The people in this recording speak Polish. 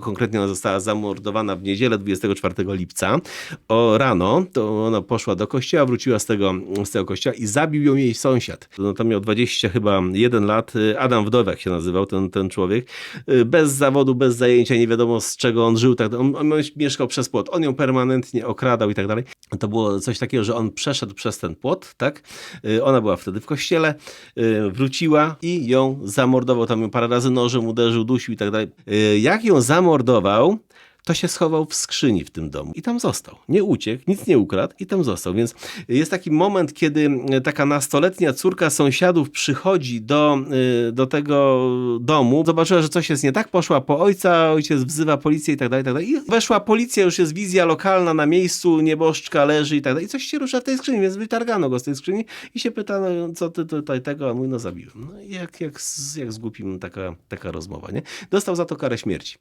Konkretnie ona została zamordowana w niedzielę 24 lipca. O rano to ona poszła do kościoła, wróciła z tego, z tego kościoła i zabił ją jej sąsiad. No, tam miał 20 chyba 1 lat. Adam Wdowiak się nazywał ten, ten człowiek. Bez zawodu, bez zajęcia, nie wiadomo z czego on żył. Tak, on, on mieszkał przez płot. On ją permanentnie okradał i tak dalej. To było coś takiego, że on przeszedł przez ten płot, tak? Y, Ona była wtedy w kościele, y, wróciła i ją zamordował. Tam ją parę razy nożem uderzył, dusił i tak dalej. Y, Jak ją zamordował, to się schował w skrzyni w tym domu i tam został. Nie uciekł, nic nie ukradł i tam został. Więc jest taki moment, kiedy taka nastoletnia córka sąsiadów przychodzi do, y, do tego domu, zobaczyła, że coś jest nie tak, poszła po ojca, ojciec wzywa policję i tak dalej, i tak dalej. I weszła policja, już jest wizja lokalna na miejscu, nieboszczka leży i tak dalej. I coś się rusza w tej skrzyni, więc wytargano go z tej skrzyni i się pyta, no, co ty tutaj tego, a mój no zabiłem. No jak, jak, jak z głupim taka, taka rozmowa, nie? Dostał za to karę śmierci.